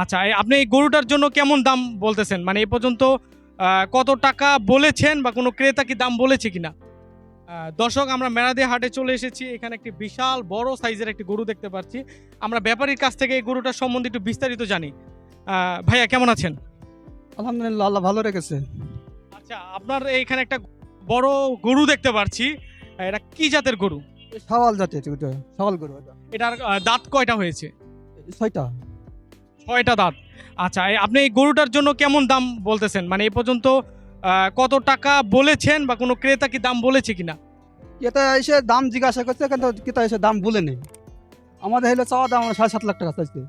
আচ্ছা আপনি এই গরুটার জন্য কেমন দাম বলতেছেন? মানে এই পর্যন্ত কত টাকা বলেছেন বা কোনো ক্রেতা কি দাম বলেছে কিনা? দর্শক আমরা মেরাদি হাটে চলে এসেছি। এখানে একটি বিশাল বড় সাইজের একটি গরু দেখতে পাচ্ছি। আমরা ব্যাপারীর কাছ থেকে এই গরুটার সম্বন্ধে একটু বিস্তারিত জানি। ভাইয়া কেমন আছেন? আলহামদুলিল্লাহ আল্লাহ ভালো রেখেছে। আচ্ছা আপনার এইখানে একটা বড় গরু দেখতে পাচ্ছি। এটা কি জাতের গরু? সওয়াল জাতের সওয়াল গরু এটার দাঁত কয়টা হয়েছে? ছয়টা। ছয়টা দাঁত। আচ্ছা আপনি এই গরুটার জন্য কেমন দাম বলতেছেন? মানে এই পর্যন্ত কত টাকা বলেছেন বা কোনো ক্রেতা কি দাম বলেছে কিনা? এটা এসে দাম জিজ্ঞাসা করছে কিন্তু কিতা এসে দাম বলে নেই। আমাদের হলো চাওয়া দাম সাড়ে সাত লাখ টাকা চাইছে।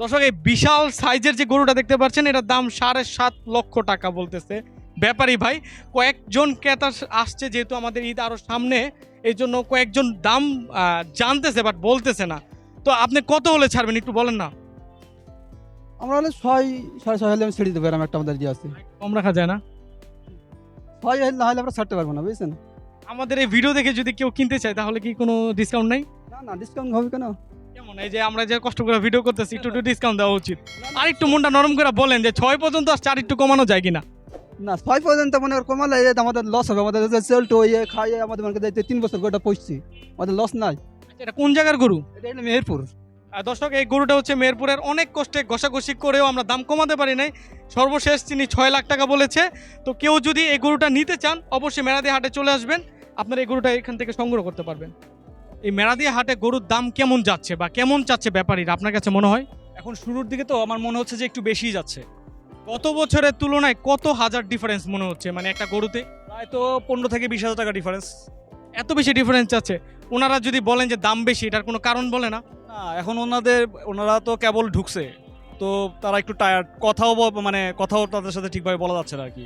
দর্শক এই বিশাল সাইজের যে গরুটা দেখতে পাচ্ছেন এটার দাম সাড়ে সাত লক্ষ টাকা বলতেছে। ব্যাপারী ভাই কয়েকজন ক্রেতা আসছে যেহেতু আমাদের ঈদ আরও সামনে এই জন্য কয়েকজন দাম জানতেছে বাট বলতেছে না। তো আপনি কত হলে ছাড়বেন একটু বলেন না? আমরা হলে ছয় সাড়ে ছয় হলে আমি ছেড়ে দেবো এরকম একটা আমাদের দিয়ে আছে। কম রাখা যায় না? ছয় হলে না হলে আমরা ছাড়তে পারব না বুঝছেন? আমাদের এই ভিডিও দেখে যদি কেউ কিনতে চায় তাহলে কি কোনো ডিসকাউন্ট নাই? না না ডিসকাউন্ট হবে কেন? কেমন? এই যে আমরা যে কষ্ট করে ভিডিও করতেছি একটু একটু ডিসকাউন্ট দেওয়া উচিত। আর একটু মনটা নরম করে বলেন যে ছয় পর্যন্ত আর একটু কমানো যায় কিনা? না ছয় পর্যন্ত মনে কমালে আমাদের লস হবে আমাদের যে সেলটো ইয়ে খাইয়ে আমাদের মনে করেন তিন বছর গোটা পৌঁছছি। আমাদের লস নাই। আচ্ছা, এটা কোন জায়গার গরু? এটা মেহেরপুর। দর্শক এই গরুটা হচ্ছে মেহেরপুরের অনেক কষ্টে ঘষাঘষি করেও আমরা দাম কমাতে পারি নাই। সর্বশেষ তিনি ছয় লাখ টাকা বলেছে। তো কেউ যদি এই গরুটা নিতে চান অবশ্যই মেরাদি হাটে চলে আসবেন। আপনার এই গরুটা এখান থেকে সংগ্রহ করতে পারবেন। এই মেরাদি হাটে গরুর দাম কেমন যাচ্ছে বা কেমন চাচ্ছে ব্যাপারীরা আপনার কাছে মনে হয়? এখন শুরুর দিকে তো আমার মনে হচ্ছে যে একটু বেশিই যাচ্ছে। গত বছরের তুলনায় কত হাজার ডিফারেন্স মনে হচ্ছে মানে একটা গরুতে? প্রায় তো পনেরো থেকে বিশ হাজার টাকা ডিফারেন্স এত বেশি ডিফারেন্স আছে। ওনারা যদি বলেন যে দাম বেশি এটার কোনো কারণ বলে না? না, এখন ওনাদের, ওনারা তো কেবল ঢুকছে। তো তারা একটু টায়ার্ড কথাও মানে কথাও তাদের সাথে ঠিকভাবে বলা যাচ্ছে না আর কি।